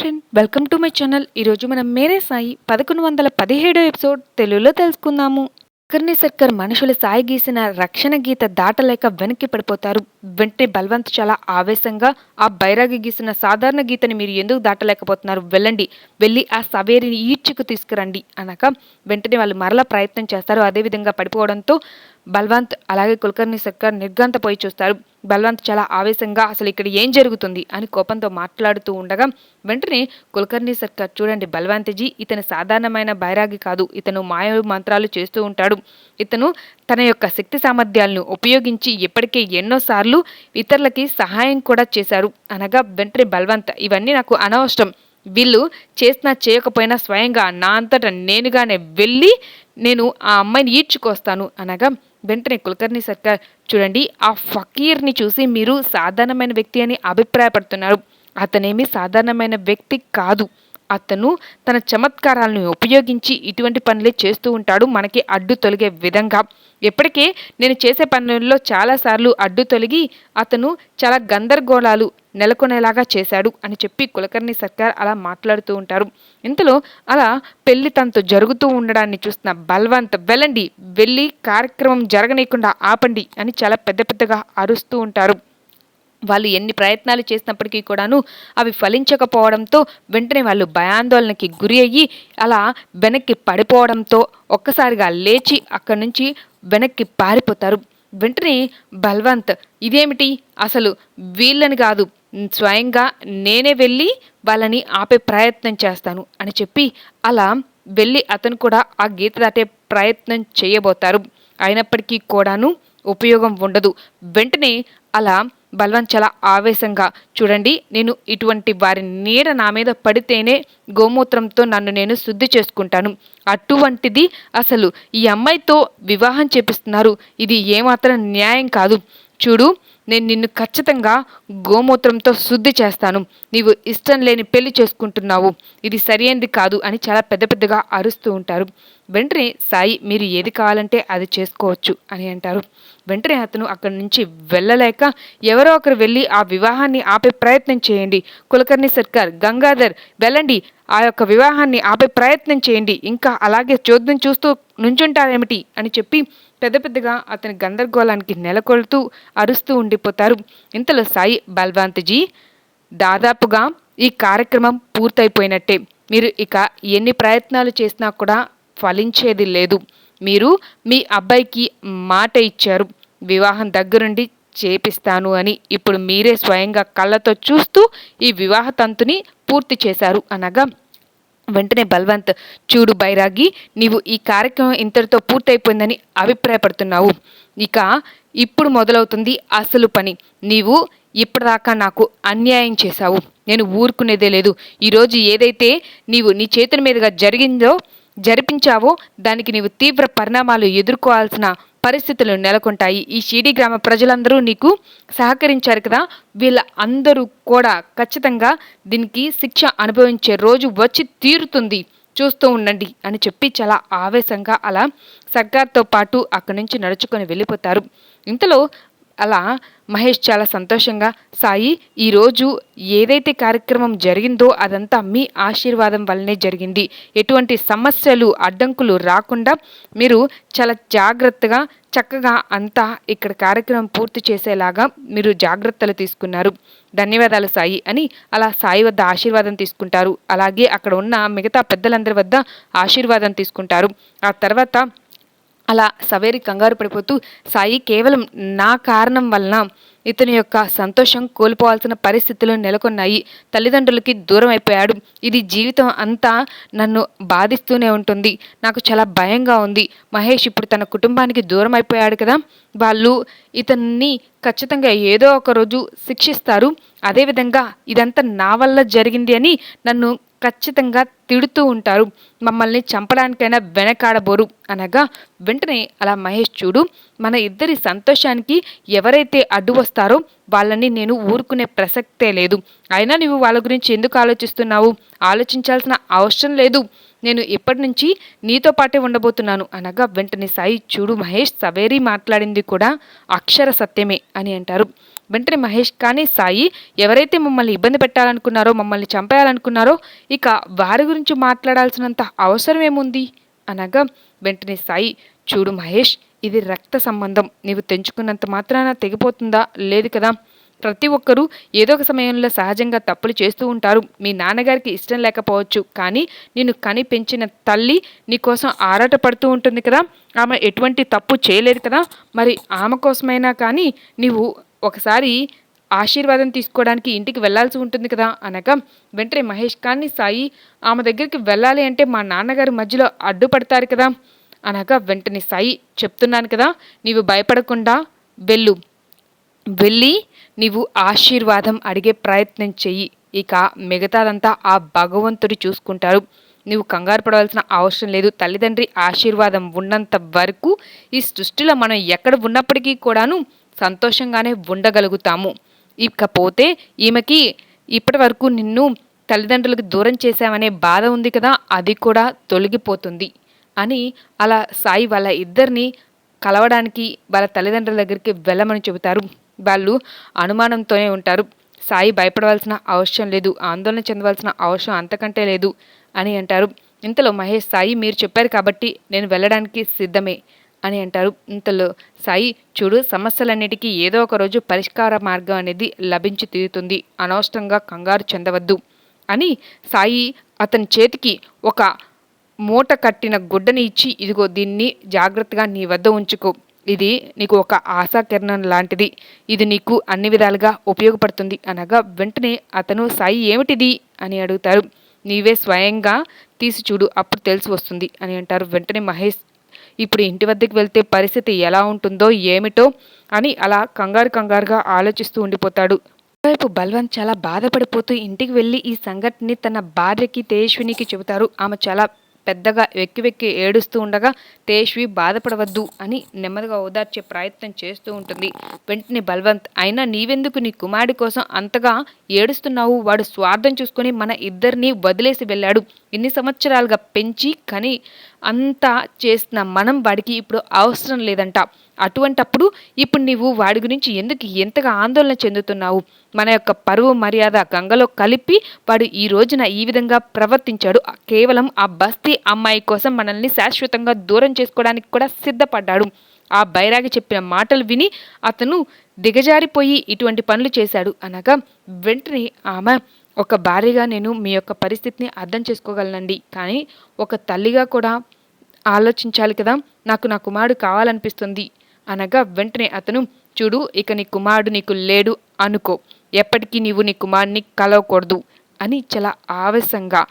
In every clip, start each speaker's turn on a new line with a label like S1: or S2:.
S1: Friend welcome to my channel ఈరోజు మనం మేరే సాయి పదకొండు వందల పదిహేడో ఎపిసోడ్ తెలుగులో తెలుసుకుందాము. కర్ణి సర్కర్ మనుషుల సాయి గీసిన రక్షణ గీత దాటలేక వెనక్కి పడిపోతారు. వెంటనే బల్వంత్ చాలా ఆవేశంగా ఆ బైరాగి గీసిన సాధారణ గీతని మీరు ఎందుకు దాటలేకపోతున్నారు? వెళ్ళండి. వెళ్ళి ఆ సవేరిని ఈడ్చుకు తీసుకురండి అనగా వెంటనే వాళ్ళు మరలా ప్రయత్నం చేస్తారు. అదేవిధంగా పడిపోవడంతో బల్వంత్ అలాగే కులకర్ణి సర్కార్ నిర్గాంతపోయి చూస్తారు. బల్వంత్ చాలా ఆవేశంగా అసలు ఇక్కడ ఏం జరుగుతుంది అని కోపంతో మాట్లాడుతూ ఉండగా వెంటనే కులకర్ణి సర్కార్ చూడండి బల్వంత్జీ ఇతను సాధారణమైన బైరాగి కాదు. ఇతను మాయ మంత్రాలు చేస్తూ ఉంటాడు. ఇతను తన యొక్క శక్తి సామర్థ్యాలను ఉపయోగించి ఇప్పటికే ఎన్నోసార్లు ఇతరులకి సహాయం కూడా చేశారు అనగా వెంటనే బల్వంత్ ఇవన్నీ నాకు అనవసరం. వీళ్ళు చేసినా చేయకపోయినా స్వయంగా నా అంతటా నేనుగానే వెళ్ళి నేను ఆ అమ్మాయిని ఈడ్చుకొస్తాను. అనగా వెంటనే కులకర్ణి సర్కార్ చూడండి ఆ ఫకీర్ని చూసి మీరు సాధారణమైన వ్యక్తి అని అభిప్రాయపడుతున్నారు. అతనేమి సాధారణమైన వ్యక్తి కాదు. అతను తన చమత్కారాలను ఉపయోగించి ఇటువంటి పనులే చేస్తూ ఉంటాడు. మనకి అడ్డు తొలగే విధంగా. ఎప్పటికే నేను చేసే పనుల్లో చాలాసార్లు అడ్డు తొలగి అతను చాలా గందరగోళాలు నెలకొనేలాగా చేశాడు అని చెప్పి కులకర్ణి సర్కార్ అలా మాట్లాడుతూ ఉంటారు. ఇంతలో అలా పెళ్ళి తనతో జరుగుతూ ఉండడాన్ని చూస్తున్న బల్వంత్ వెళ్ళండి వెళ్ళి కార్యక్రమం జరగనీయకుండా ఆపండి అని చాలా పెద్ద పెద్దగా అరుస్తూ ఉంటారు. వాళ్ళు ఎన్ని ప్రయత్నాలు చేసినప్పటికీ కూడాను అవి ఫలించకపోవడంతో వెంటనే వాళ్ళు భయాందోళనకి గురి అయ్యి అలా వెనక్కి పడిపోవడంతో ఒక్కసారిగా లేచి అక్కడి నుంచి వెనక్కి పారిపోతారు. వెంటనే బల్వంత్ ఇదేమిటి? అసలు వీళ్ళని కాదు స్వయంగా నేనే వెళ్ళి వాళ్ళని ఆపే ప్రయత్నం చేస్తాను అని చెప్పి అలా వెళ్ళి అతను కూడా ఆ గీత దాటే ప్రయత్నం చేయబోతారు. అయినప్పటికీ కూడాను ఉపయోగం ఉండదు. వెంటనే అలా బల్వంత్ చాలా ఆవేశంగా చూడండి నేను ఇటువంటి వారి నీడ నా మీద పడితేనే గోమూత్రంతో నన్ను నేను శుద్ధి చేసుకుంటాను. అటువంటిది అసలు ఈ అమ్మాయితో వివాహం చేపిస్తున్నారు. ఇది ఏమాత్రం న్యాయం కాదు. చూడు నేను నిన్ను ఖచ్చితంగా గోమూత్రంతో శుద్ధి చేస్తాను. నీవు ఇష్టం లేని పెళ్ళి చేసుకుంటున్నావు. ఇది సరైనది కాదు అని చాలా పెద్ద పెద్దగా అరుస్తూ ఉంటారు. వెంటనే సాయి మీరు ఏది కావాలంటే అది చేసుకోవచ్చు అని అంటారు. వెంటనే అతను అక్కడి నుంచి వెళ్ళలేక ఎవరో ఒకరు వెళ్ళి ఆ వివాహాన్ని ఆపే ప్రయత్నం చేయండి. కులకర్ణి సర్కార్ గంగాధర్ వెళ్ళండి. ఆ యొక్క వివాహాన్ని ఆపే ప్రయత్నం చేయండి. ఇంకా అలాగే చూద్దాం చూస్తూ నుంచుంటారేమిటి? అని చెప్పి పెద్ద పెద్దగా అతని గందరగోళానికి నెలకొల్తూ అరుస్తూ ఉండిపోతారు. ఇంతలో సాయి బల్వాంత్జీ దాదాపుగా ఈ కార్యక్రమం పూర్తయిపోయినట్టే. మీరు ఇక ఎన్ని ప్రయత్నాలు చేసినా కూడా ఫలించేది లేదు. మీరు మీ అబ్బాయికి మాట ఇచ్చారు. వివాహం దగ్గరుండి చేపిస్తాను అని ఇప్పుడు మీరే స్వయంగా కళ్ళతో చూస్తూ ఈ వివాహ తంతుని పూర్తి చేశారు. అనగా వెంటనే బల్వంత్ చూడు బైరాగి నీవు ఈ కార్యక్రమం ఇంతటితో పూర్తయిపోయిందని అభిప్రాయపడుతున్నావు. ఇక ఇప్పుడు మొదలవుతుంది అసలు పని. నీవు ఇప్పటిదాకా నాకు అన్యాయం చేశావు. నేను ఊరుకునేదే లేదు. ఈరోజు ఏదైతే నీవు నీ చేతుల మీదుగా జరిగిందో జరిపించావో దానికి నీవు తీవ్ర పరిణామాలు ఎదుర్కోవాల్సిన పరిస్థితులు నెలకొంటాయి. ఈ షీడీ గ్రామ ప్రజలందరూ నీకు సహకరించారు కదా? వీళ్ళ అందరూ కూడా ఖచ్చితంగా దీనికి శిక్ష అనుభవించే రోజు వచ్చి తీరుతుంది. చూస్తూ ఉండండి అని చెప్పి చాలా ఆవేశంగా అలా సర్కార్తో పాటు అక్కడి నుంచి నడుచుకొని వెళ్ళిపోతారు. ఇంతలో అలా మహేష్ చాలా సంతోషంగా సాయి ఈరోజు ఏదైతే కార్యక్రమం జరిగిందో అదంతా మీ ఆశీర్వాదం వల్లనే జరిగింది. ఎటువంటి సమస్యలు అడ్డంకులు రాకుండా మీరు చాలా జాగ్రత్తగా చక్కగా అంతా ఇక్కడ కార్యక్రమం పూర్తి చేసేలాగా మీరు జాగ్రత్తలు తీసుకున్నారు. ధన్యవాదాలు సాయి అని అలా సాయి వద్ద ఆశీర్వాదం తీసుకుంటారు. అలాగే అక్కడ ఉన్న మిగతా పెద్దలందరి వద్ద ఆశీర్వాదం తీసుకుంటారు. ఆ తర్వాత అలా సవేరి కంగారు పడిపోతూ సాయి కేవలం నా కారణం వలన ఇతని యొక్క సంతోషం కోల్పోవాల్సిన పరిస్థితులు నెలకొన్నాయి. తల్లిదండ్రులకి దూరం అయిపోయాడు. ఇది జీవితం అంతా నన్ను బాధిస్తూనే ఉంటుంది. నాకు చాలా భయంగా ఉంది. మహేష్ ఇప్పుడు తన కుటుంబానికి దూరం అయిపోయాడు కదా. వాళ్ళు ఇతన్ని ఖచ్చితంగా ఏదో ఒక రోజు శిక్షిస్తారు. అదేవిధంగా ఇదంతా నా వల్ల జరిగింది అని నన్ను ఖచ్చితంగా తిడుతూ ఉంటారు. మమ్మల్ని చంపడానికైనా వెనకాడబోరు. అనగా వెంటనే అలా మహేష్ చూడు మన ఇద్దరి సంతోషానికి ఎవరైతే అడ్డు వస్తారో వాళ్ళని నేను ఊరుకునే ప్రసక్తే లేదు. అయినా నువ్వు వాళ్ళ గురించి ఎందుకు ఆలోచిస్తున్నావు? ఆలోచించాల్సిన అవసరం లేదు. నేను ఇప్పటి నుంచి నీతో పాటే ఉండబోతున్నాను. అనగా వెంటనే సాయి చూడు మహేష్ సవేరి మాట్లాడింది కూడా అక్షర సత్యమే అని అంటారు. వెంటనే మహేష్ కానీ సాయి ఎవరైతే మమ్మల్ని ఇబ్బంది పెట్టాలనుకున్నారో మమ్మల్ని చంపేయాలనుకున్నారో ఇక వారి గురించి మాట్లాడాల్సినంత అవసరం ఏముంది? అనగా వెంటనే సాయి చూడు మహేష్ ఇది రక్త సంబంధం. నీవు తెంచుకున్నంత మాత్రాన తెగిపోతుందా? లేదు కదా? ప్రతి ఒక్కరూ ఏదో ఒక సమయంలో సహజంగా తప్పులు చేస్తూ ఉంటారు. మీ నాన్నగారికి ఇష్టం లేకపోవచ్చు. కానీ నేను కని పెంచిన తల్లి నీకోసం ఆరాట పడుతూ ఉంటుంది కదా. ఆమె ఎటువంటి తప్పు చేయలేదు కదా. మరి ఆమె కోసమైనా కానీ నీవు ఒకసారి ఆశీర్వాదం తీసుకోవడానికి ఇంటికి వెళ్ళాల్సి ఉంటుంది కదా అనగా వెంటనే మహేష్ కానీ సాయి ఆమె దగ్గరికి వెళ్ళాలి అంటే మా నాన్నగారి మధ్యలో అడ్డుపడతారు కదా అనగా వెంటనే సాయి చెప్తున్నాను కదా నీవు భయపడకుండా వెళ్ళు. వెళ్ళి నీవు ఆశీర్వాదం అడిగే ప్రయత్నం చెయ్యి. ఇక మిగతాదంతా ఆ భగవంతుడు చూసుకుంటారు నువ్వు కంగారు పడవలసిన అవసరం లేదు. తల్లిదండ్రి ఆశీర్వాదం ఉన్నంత వరకు ఈ సృష్టిలో మనం ఎక్కడ ఉన్నప్పటికీ కూడాను సంతోషంగానే ఉండగలుగుతాము. ఇకపోతే ఈమెకి ఇప్పటి వరకు నిన్ను తల్లిదండ్రులకు దూరం చేశామనే బాధ ఉంది కదా అది కూడా తొలగిపోతుంది అని అలా సాయి వాళ్ళ ఇద్దరిని కలవడానికి వాళ్ళ తల్లిదండ్రుల దగ్గరికి వెళ్ళమని చెబుతారు. వాళ్ళు అనుమానంతోనే ఉంటారు. సాయి భయపడవలసిన అవసరం లేదు. ఆందోళన చెందవలసిన అవసరం అంతకంటే లేదు అని అంటారు. ఇంతలో మహేష్ సాయి మీరు చెప్పారు కాబట్టి నేను వెళ్ళడానికి సిద్ధమే అని అంటారు. ఇంతలో సాయి చూడు సమస్యలన్నిటికీ ఏదో ఒక రోజు పరిష్కార మార్గం అనేది లభించి తీరుతుంది. అనవసరంగా కంగారు చెందవద్దు అని సాయి అతని చేతికి ఒక మూట కట్టిన గుడ్డని ఇచ్చి ఇదిగో దీన్ని జాగ్రత్తగా నీ వద్ద ఉంచుకో. ఇది నీకు ఒక ఆశాకిరణం లాంటిది. ఇది నీకు అన్ని విధాలుగా ఉపయోగపడుతుంది అనగా వెంటనే అతను సాయి ఏమిటిది అని అడుగుతారు. నీవే స్వయంగా తీసి చూడు అప్పుడు తెలిసి వస్తుంది అని అంటారు వెంటనే మహేష్. ఇప్పుడు ఇంటి వద్దకు వెళ్తే పరిస్థితి ఎలా ఉంటుందో ఏమిటో అని అలా కంగారు కంగారుగా ఆలోచిస్తూ ఉండిపోతాడు. వైపు బల్వంత్ చాలా బాధపడిపోతూ ఇంటికి వెళ్ళి ఈ సంఘటనని తన భార్యకి తేజ్వినికి చెబుతారు. ఆమె చాలా పెద్దగా వెక్కి వెక్కి ఏడుస్తూ ఉండగా తేష్వి బాధపడవద్దు అని నెమ్మదిగా ఓదార్చే ప్రయత్నం చేస్తూ ఉంటుంది. వెంటనే బల్వంత్ అయినా నీవెందుకు నీ కుమారుడి కోసం అంతగా ఏడుస్తున్నావు? వాడు స్వార్థం చూసుకొని మన ఇద్దరిని వదిలేసి వెళ్ళాడు. ఎన్ని సంవత్సరాలుగా పెంచి కని అంతా చేసిన మనం వాడికి ఇప్పుడు అవసరం లేదంట. అటువంటప్పుడు ఇప్పుడు నీవు వాడి గురించి ఎందుకు ఎంతగా ఆందోళన చెందుతున్నావు? మన యొక్క పరువు మర్యాద గంగలో కలిపి వాడు ఈ రోజున ఈ విధంగా ప్రవర్తించాడు. కేవలం ఆ బస్తీ అమ్మాయి కోసం మనల్ని శాశ్వతంగా దూరం చేసుకోవడానికి కూడా సిద్ధపడ్డాడు. ఆ బైరాగి చెప్పిన మాటలు విని అతను దిగజారిపోయి ఇటువంటి పనులు చేశాడు అనగా వెంటనే ఆమె ఒక భార్యగా నేను మీ యొక్క పరిస్థితిని అర్థం చేసుకోగలనండి. కానీ ఒక తల్లిగా కూడా ఆలోచించాలి కదా నాకు నా కుమారుడు కావాలనిపిస్తుంది. అనగా వెంటనే అతను చూడు ఇక నీ కుమారుడు నీకు లేడు అనుకో. ఎప్పటికీ నీవు నీ కుమారుని కలవకూడదు. అని చాలా ఆవేశంగా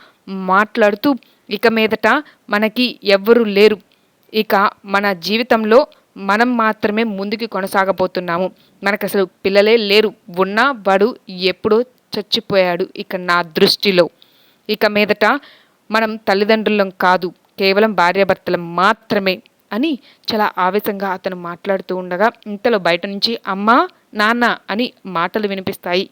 S1: మాట్లాడుతూ ఇక మీదట మనకి ఎవ్వరూ లేరు. ఇక మన జీవితంలో మనం మాత్రమే ముందుకు కొనసాగబోతున్నాము. మనకు అసలు పిల్లలే లేరు. ఉన్నా వాడు ఎప్పుడో చచ్చిపోయాడు ఇక నా దృష్టిలో. ఇక మీదట మనం తల్లిదండ్రులం కాదు కేవలం భార్యాభర్తలం మాత్రమే అని చాలా ఆవేశంగా అతను మాట్లాడుతూ ఉండగా ఇంతలో బయట నుంచి అమ్మా నాన్న అని మాటలు వినిపిస్తాయి.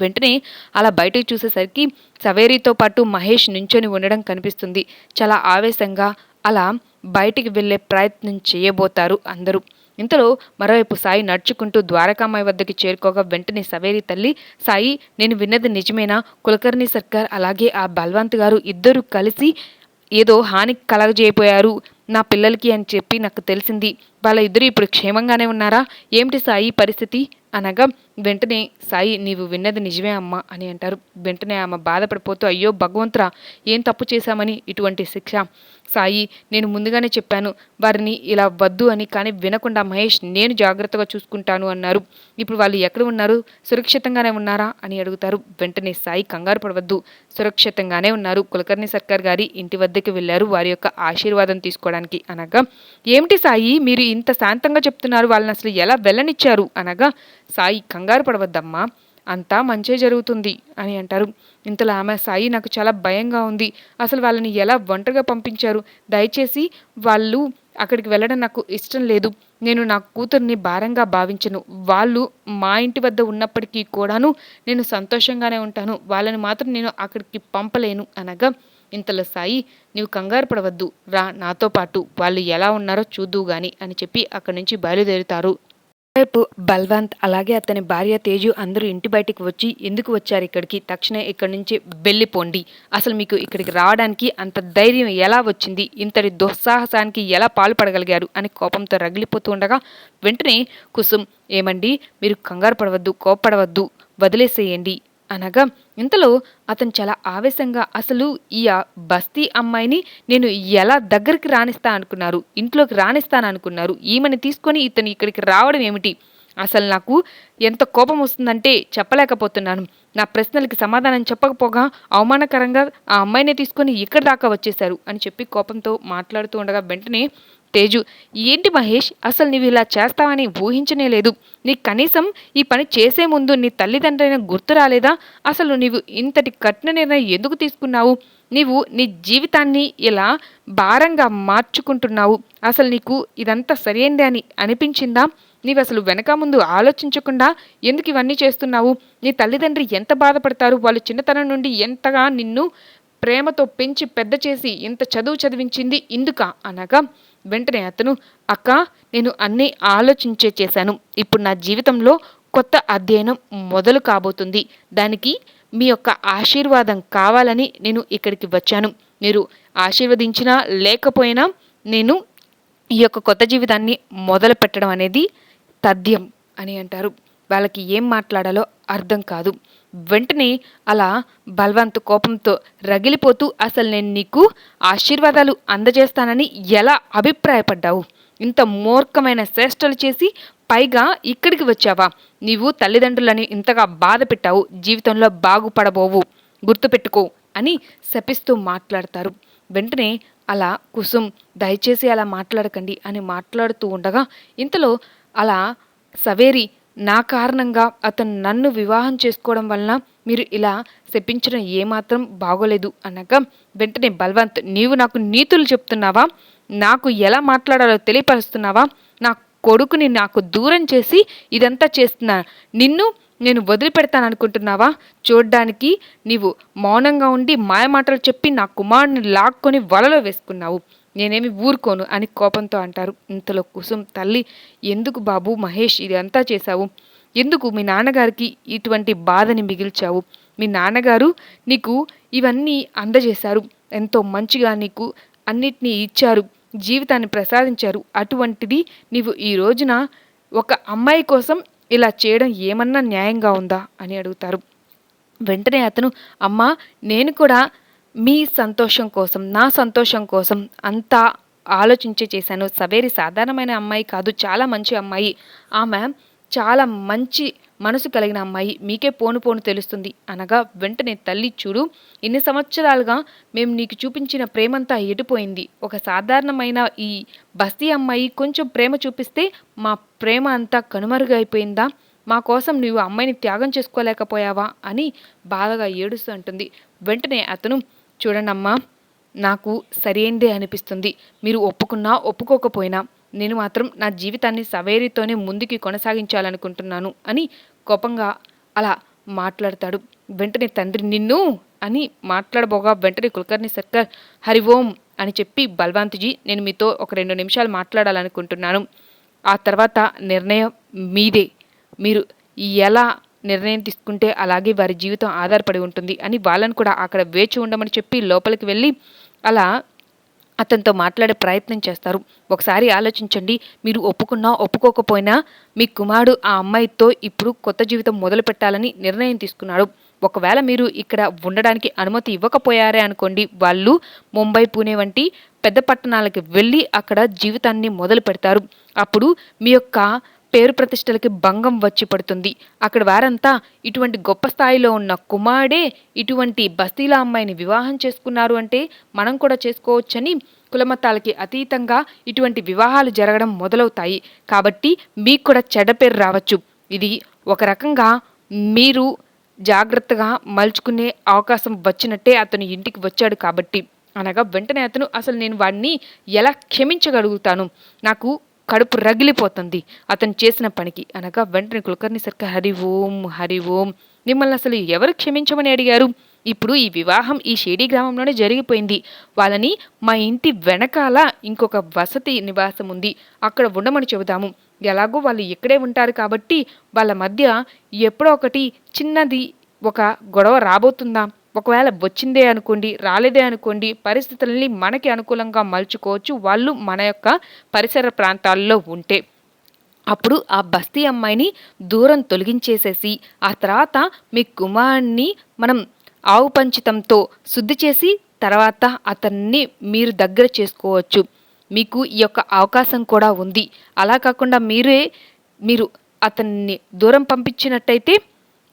S1: వెంటనే అలా బయటకు చూసేసరికి సవేరీతో పాటు మహేష్ నుంచొని ఉండడం కనిపిస్తుంది. చాలా ఆవేశంగా అలా బయటికి వెళ్ళే ప్రయత్నం చేయబోతారు అందరూ. ఇంతలో మరోవైపు సాయి నడుచుకుంటూ ద్వారకామాయి వద్దకి చేరుకోగా వెంటనే సవేరి తల్లి సాయి నేను విన్నది నిజమేనా? కులకర్ణి సర్కార్ అలాగే ఆ బల్వంత్ గారు ఇద్దరు కలిసి ఏదో హాని కలగజేయపోయారు నా పిల్లలకి అని చెప్పి నాకు తెలిసింది. వాళ్ళ ఇద్దరు ఇప్పుడు క్షేమంగానే ఉన్నారా? ఏమిటి సాయి పరిస్థితి? అనగా వెంటనే సాయి నీవు విన్నది నిజమే అమ్మా అని అంటారు. వెంటనే ఆమె బాధపడిపోతూ అయ్యో భగవంతురా ఏం తప్పు చేశామని ఇటువంటి శిక్ష? సాయి నేను ముందుగానే చెప్పాను వారిని ఇలా వద్దు అని కానీ వినకుండా మహేష్ నేను జాగ్రత్తగా చూసుకుంటాను అన్నారు. ఇప్పుడు వాళ్ళు ఎక్కడ ఉన్నారు? సురక్షితంగానే ఉన్నారా? అని అడుగుతారు. వెంటనే సాయి కంగారు పడవద్దు. సురక్షితంగానే ఉన్నారు. కులకర్ణి సర్కార్ గారి ఇంటి వద్దకు వెళ్ళారు వారి యొక్క ఆశీర్వాదం తీసుకోవడానికి అనగా ఏమిటి సాయి మీరు ఇంత శాంతంగా చెప్తున్నారు వాళ్ళని అసలు ఎలా వెళ్ళనిచ్చారు? అనగా సాయి కంగారు కంగారు పడవద్దమ్మా. అంతా మంచే జరుగుతుంది అని అంటారు. ఇంతలో ఆమె సాయి నాకు చాలా భయంగా ఉంది. అసలు వాళ్ళని ఎలా ఒంటరిగా పంపించారు? దయచేసి వాళ్ళు అక్కడికి వెళ్ళడం నాకు ఇష్టం లేదు. నేను నా కూతుర్ని భారంగా భావించను. వాళ్ళు మా ఇంటి వద్ద ఉన్నప్పటికీ కూడాను నేను సంతోషంగానే ఉంటాను. వాళ్ళని మాత్రం నేను అక్కడికి పంపలేను అనగా ఇంతలో సాయి నీవు కంగారు పడవద్దు. రా నాతో పాటు. వాళ్ళు ఎలా ఉన్నారో చూద్దువు గాని అని చెప్పి అక్కడి నుంచి బయలుదేరుతారు. రేపు బల్వంత్ అలాగే అతని భార్య తేజు అందరూ ఇంటి బయటికి వచ్చి ఎందుకు వచ్చారు ఇక్కడికి? తక్షణమే ఇక్కడి నుంచి వెళ్ళిపోండి. అసలు మీకు ఇక్కడికి రావడానికి అంత ధైర్యం ఎలా వచ్చింది? ఇంతటి దుస్సాహసానికి ఎలా పాల్పడగలిగారు అని కోపంతో రగిలిపోతూ ఉండగా వెంటనే కుసుమ్ ఏమండి? మీరు కంగారు పడవద్దు కోపపడవద్దు వదిలేసేయండి. అనగా ఇంతలో అతను చాలా ఆవేశంగా అసలు ఈ బస్తీ అమ్మాయిని నేను ఎలా దగ్గరికి రాణిస్తా అనుకున్నారు? ఇంట్లోకి రాణిస్తాను అనుకున్నారు? ఈమెను తీసుకొని ఇతను ఇక్కడికి రావడం ఏమిటి? అసలు నాకు ఎంత కోపం వస్తుందంటే చెప్పలేకపోతున్నాను. నా ప్రశ్నలకి సమాధానం చెప్పకపోగా అవమానకరంగా ఆ అమ్మాయిని తీసుకొని ఇక్కడి దాకా వచ్చేశారు అని చెప్పి కోపంతో మాట్లాడుతూ ఉండగా వెంటనే తేజు ఏంటి మహేష్ అసలు నీవు ఇలా చేస్తావని ఊహించనే లేదు. నీ కనీసం ఈ పని చేసే ముందు నీ తల్లిదండ్రులైన గుర్తు రాలేదా? అసలు నీవు ఇంతటి కఠిన నిర్ణయం ఎందుకు తీసుకున్నావు? నీవు నీ జీవితాన్ని ఇలా భారంగా మార్చుకుంటున్నావు. అసలు నీకు ఇదంతా సరైందే అని అనిపించిందా? నీవు అసలు వెనక ముందు ఆలోచించకుండా ఎందుకు ఇవన్నీ చేస్తున్నావు? నీ తల్లిదండ్రి ఎంత బాధపడతారు? వాళ్ళు చిన్నతనం నుండి ఎంతగా నిన్ను ప్రేమతో పెంచి పెద్ద చేసి ఇంత చదువు చదివించింది ఇందుక? అనగా వెంటనే అతను అక్క నేను అన్నీ ఆలోచించే చేశాను. ఇప్పుడు నా జీవితంలో కొత్త అధ్యయనం మొదలు కాబోతుంది. దానికి మీ యొక్క ఆశీర్వాదం కావాలని నేను ఇక్కడికి వచ్చాను. మీరు ఆశీర్వదించినా లేకపోయినా నేను ఈ యొక్క కొత్త జీవితాన్ని మొదలు పెట్టడం అనేది తథ్యం అని అంటారు. వాళ్ళకి ఏం మాట్లాడాలో అర్థం కాదు. వెంటనే అలా బల్వంత్ కోపంతో రగిలిపోతూ అసలు నేను నీకు ఆశీర్వాదాలు అందజేస్తానని ఎలా అభిప్రాయపడ్డావు? ఇంత మూర్ఖమైన శ్రేష్టలు చేసి పైగా ఇక్కడికి వచ్చావా? నీవు తల్లిదండ్రులని ఇంతగా బాధ పెట్టావు జీవితంలో బాగుపడబోవు గుర్తుపెట్టుకో అని శపిస్తూ మాట్లాడతారు. వెంటనే అలా కుసుమ్ దయచేసి అలా మాట్లాడకండి అని మాట్లాడుతూ ఉండగా ఇంతలో అలా సవేరి నా కారణంగా అతను నన్ను వివాహం చేసుకోవడం వలన మీరు ఇలా శపించడం ఏమాత్రం బాగోలేదు అనగా వెంటనే బల్వంత్ నీవు నాకు నీతులు చెప్తున్నావా? నాకు ఎలా మాట్లాడాలో తెలియపరుస్తున్నావా? నా కొడుకుని నాకు దూరం చేసి ఇదంతా చేస్తున్నా. నిన్ను నేను వదిలిపెడతాను అనుకుంటున్నావా చూడ్డానికి నీవు మౌనంగా ఉండి మాయమాటలు చెప్పి నా కుమారుని లాక్కొని వలలో వేసుకున్నావు. నేనేమి ఊరుకోను అని కోపంతో అంటారు. ఇంతలో కుసుమ్ తల్లి ఎందుకు బాబు మహేష్ ఇదంతా చేశావు? ఎందుకు మీ నాన్నగారికి ఇటువంటి బాధని మిగిల్చావు? మీ నాన్నగారు నీకు ఇవన్నీ అందజేశారు. ఎంతో మంచిగా నీకు అన్నిటినీ ఇచ్చారు. జీవితాన్ని ప్రసాదించారు. అటువంటిది నీవు ఈ రోజున ఒక అమ్మాయి కోసం ఇలా చేయడం ఏమన్నా న్యాయంగా ఉందా? అని అడుగుతారు. వెంటనే అతను అమ్మ నేను కూడా మీ సంతోషం కోసం నా సంతోషం కోసం అంతా ఆలోచించే చేశాను. సవేరి సాధారణమైన అమ్మాయి కాదు చాలా మంచి అమ్మాయి. ఆమె చాలా మంచి మనసు కలిగిన అమ్మాయి. మీకే పోను పోను తెలుస్తుంది. అనగా వెంటనే తల్లి చూడు ఇన్ని సంవత్సరాలుగా మేము నీకు చూపించిన ప్రేమంతా ఎడిపోయింది. ఒక సాధారణమైన ఈ బస్తీ అమ్మాయి కొంచెం ప్రేమ చూపిస్తే మా ప్రేమ అంతా కనుమరుగైపోయిందా? మా కోసం నీవు అమ్మాయిని త్యాగం చేసుకోలేకపోయావా? అని బాధగా ఏడుస్తూ అంటుంది. వెంటనే అతను చూడండమ్మా నాకు సరైందే అనిపిస్తుంది. మీరు ఒప్పుకున్నా ఒప్పుకోకపోయినా నేను మాత్రం నా జీవితాన్ని సవేరితోనే ముందుకి కొనసాగించాలనుకుంటున్నాను అని కోపంగా అలా మాట్లాడతాడు. వెంటనే తండ్రి నిన్ను అని మాట్లాడబోగా వెంటనే కులకర్ణి సర్కార్ హరి ఓం అని చెప్పి బల్వంత్జీ నేను మీతో ఒక రెండు నిమిషాలు మాట్లాడాలనుకుంటున్నాను. ఆ తర్వాత నిర్ణయం మీదే. మీరు ఎలా నిర్ణయం తీసుకుంటే అలాగే వారి జీవితం ఆధారపడి ఉంటుంది అని వాళ్ళని కూడా అక్కడ వేచి ఉండమని చెప్పి లోపలికి వెళ్ళి అలా అతనితో మాట్లాడే ప్రయత్నం చేస్తారు. ఒకసారి ఆలోచించండి మీరు ఒప్పుకున్నా ఒప్పుకోకపోయినా మీ కుమారుడు ఆ అమ్మాయితో ఇప్పుడు కొత్త జీవితం మొదలు పెట్టాలని నిర్ణయం తీసుకున్నాడు. ఒకవేళ మీరు ఇక్కడ ఉండడానికి అనుమతి ఇవ్వకపోయారే అనుకోండి వాళ్ళు ముంబై పూణే వంటి పెద్ద పట్టణాలకి వెళ్ళి అక్కడ జీవితాన్ని మొదలు పెడతారు. అప్పుడు మీ యొక్క పేరు ప్రతిష్టలకి భంగం వచ్చి పడుతుంది. అక్కడ వారంతా ఇటువంటి గొప్ప స్థాయిలో ఉన్న కుమారుడే ఇటువంటి బస్తీల అమ్మాయిని వివాహం చేసుకున్నారు అంటే మనం కూడా చేసుకోవచ్చని కులమతాలకి అతీతంగా ఇటువంటి వివాహాలు జరగడం మొదలవుతాయి. కాబట్టి మీకు కూడా చెడ్డ పేరు రావచ్చు. ఇది ఒక రకంగా మీరు జాగ్రత్తగా మలుచుకునే అవకాశం వచ్చినట్టే అతను ఇంటికి వచ్చాడు కాబట్టి. అనగా వెంటనే అతను అసలు నేను వాడిని ఎలా క్షమించగలుగుతాను? నాకు కడుపు రగిలిపోతుంది అతను చేసిన పనికి. అనగా వెంటనే కులకర్ణి సర్కార్ హరి ఓం హరి ఓం. మిమ్మల్ని అసలు ఎవరు క్షమించమని అడిగారు? ఇప్పుడు ఈ వివాహం ఈ షేడీ గ్రామంలోనే జరిగిపోయింది. వాళ్ళని మా ఇంటి వెనకాల ఇంకొక వసతి నివాసం ఉంది. అక్కడ ఉండమని చెబుదాము. ఎలాగో వాళ్ళు ఇక్కడే ఉంటారు కాబట్టి వాళ్ళ మధ్య ఎప్పుడో ఒకటి చిన్నది ఒక గొడవ రాబోతుందా? ఒకవేళ వచ్చిందే అనుకోండి రాలేదే అనుకోండి పరిస్థితులని మనకి అనుకూలంగా మలుచుకోవచ్చు. వాళ్ళు మన యొక్క పరిసర ప్రాంతాల్లో ఉంటే అప్పుడు ఆ బస్తీ అమ్మాయిని దూరం తొలగించేసేసి ఆ తర్వాత మీ కుమారుణ్ణి మనం ఆవు పంచితంతో శుద్ధి చేసి తర్వాత అతన్ని మీరు దగ్గర చేసుకోవచ్చు. మీకు ఈ యొక్క అవకాశం కూడా ఉంది. అలా కాకుండా మీరే మీరు అతన్ని దూరం పంపించినట్టయితే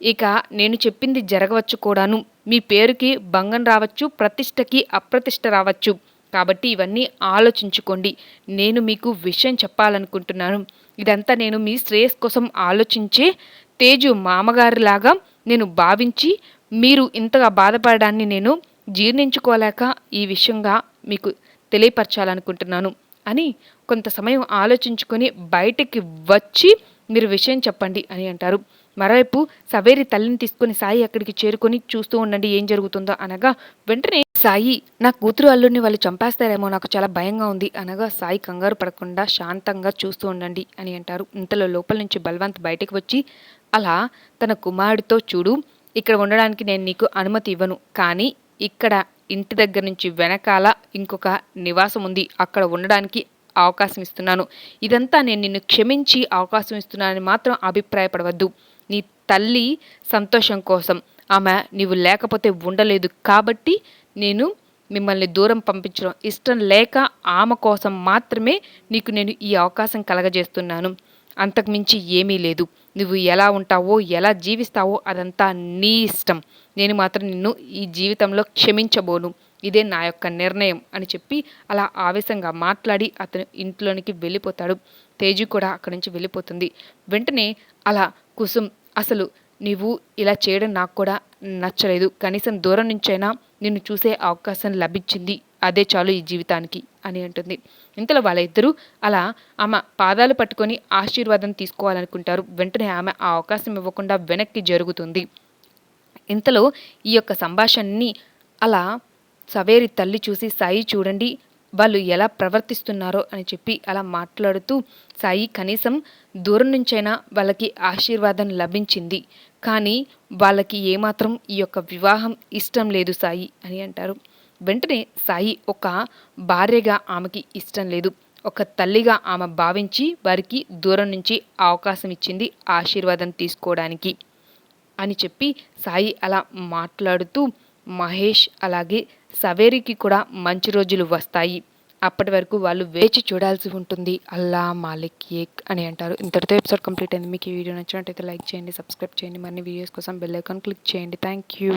S1: ఇక నేను చెప్పింది జరగవచ్చు కూడాను. మీ పేరుకి భంగం రావచ్చు ప్రతిష్టకి అప్రతిష్ట రావచ్చు. కాబట్టి ఇవన్నీ ఆలోచించుకోండి. నేను మీకు విషయం చెప్పాలనుకుంటున్నాను. ఇదంతా నేను మీ శ్రేయస్ కోసం ఆలోచించే తేజు మామగారిలాగా నేను భావించి మీరు ఇంతగా బాధపడడాన్ని నేను జీర్ణించుకోలేక ఈ విషయంగా మీకు తెలియపరచాలనుకుంటున్నాను అని కొంత సమయం ఆలోచించుకొని బయటికి వచ్చి మీరు విషయం చెప్పండి అని అంటారు. మరోవైపు సవేరి తల్లిని తీసుకుని సాయి అక్కడికి చేరుకొని చూస్తూ ఉండండి ఏం జరుగుతుందో అనగా వెంటనే సాయి నా కూతురు అల్లుడిని వాళ్ళు చంపేస్తారేమో నాకు చాలా భయంగా ఉంది అనగా సాయి కంగారు పడకుండా శాంతంగా చూస్తూ ఉండండి అని అంటారు. ఇంతలో లోపల నుంచి బల్వంత్ బయటకు వచ్చి అలా తన కుమారుడితో చూడు ఇక్కడ ఉండడానికి నేను నీకు అనుమతి ఇవ్వను కానీ ఇక్కడ ఇంటి దగ్గర నుంచి వెనకాల ఇంకొక నివాసం ఉంది అక్కడ ఉండడానికి అవకాశం ఇస్తున్నాను. ఇదంతా నేను నిన్ను క్షమించి అవకాశం ఇస్తున్నానని మాత్రం అభిప్రాయపడవద్దు. తల్లి సంతోషం కోసం. ఆమె నీవు లేకపోతే ఉండలేదు కాబట్టి నేను మిమ్మల్ని దూరం పంపించడం ఇష్టం లేక ఆమె కోసం మాత్రమే నీకు నేను ఈ అవకాశం కలగజేస్తున్నాను. అంతకుమించి ఏమీ లేదు. నువ్వు ఎలా ఉంటావో ఎలా జీవిస్తావో అదంతా నీ ఇష్టం. నేను మాత్రం నిన్ను ఈ జీవితంలో క్షమించబోను. ఇదే నా యొక్క నిర్ణయం అని చెప్పి అలా ఆవేశంగా మాట్లాడి అతను ఇంట్లోనికి వెళ్ళిపోతాడు. తేజు కూడా అక్కడి నుంచి వెళ్ళిపోతుంది. వెంటనే అలా కుసుమ్ అసలు నీవు ఇలా చేయడం నాకు కూడా నచ్చలేదు. కనీసం దూరం నుంచైనా నిన్ను చూసే అవకాశం లభించింది. అదే చాలు ఈ జీవితానికి అని అంటుంది. ఇంతలో వాళ్ళిద్దరూ అలా ఆమె పాదాలు పట్టుకొని ఆశీర్వాదం తీసుకోవాలనుకుంటారు. వెంటనే ఆమె ఆ అవకాశం ఇవ్వకుండా వెనక్కి జరుగుతుంది. ఇంతలో ఈ యొక్క సంభాషణని అలా సవేరి తల్లి చూసి సాయి చూడండి వాళ్ళు ఎలా ప్రవర్తిస్తున్నారో అని చెప్పి అలా మాట్లాడుతూ సాయి కనీసం దూరం నుంచైనా వాళ్ళకి ఆశీర్వాదం లభించింది. కానీ వాళ్ళకి ఏమాత్రం ఈ యొక్క వివాహం ఇష్టం లేదు సాయి అని అంటారు. వెంటనే సాయి ఒక భార్యగా ఆమెకి ఇష్టం లేదు. ఒక తల్లిగా ఆమె భావించి వారికి దూరం నుంచి అవకాశం ఇచ్చింది ఆశీర్వాదం తీసుకోవడానికి అని చెప్పి సాయి అలా మాట్లాడుతూ మహేష్ అలాగే సవేరికి కూడా మంచి రోజులు వస్తాయి. అప్పటి వరకు వాళ్ళు వేచి చూడాల్సి ఉంటుంది. అల్లా మాలిక్ ఏక్ అని అంటారు. ఇంతటితో ఎపిసోడ్ కంప్లీట్ అయింది. మీకు ఈ వీడియో నచ్చినట్టయితే లైక్ చేయండి సబ్స్క్రైబ్ చేయండి. మరిన్ని వీడియోస్ కోసం బెల్ ఐకాన్ క్లిక్ చేయండి. Thank you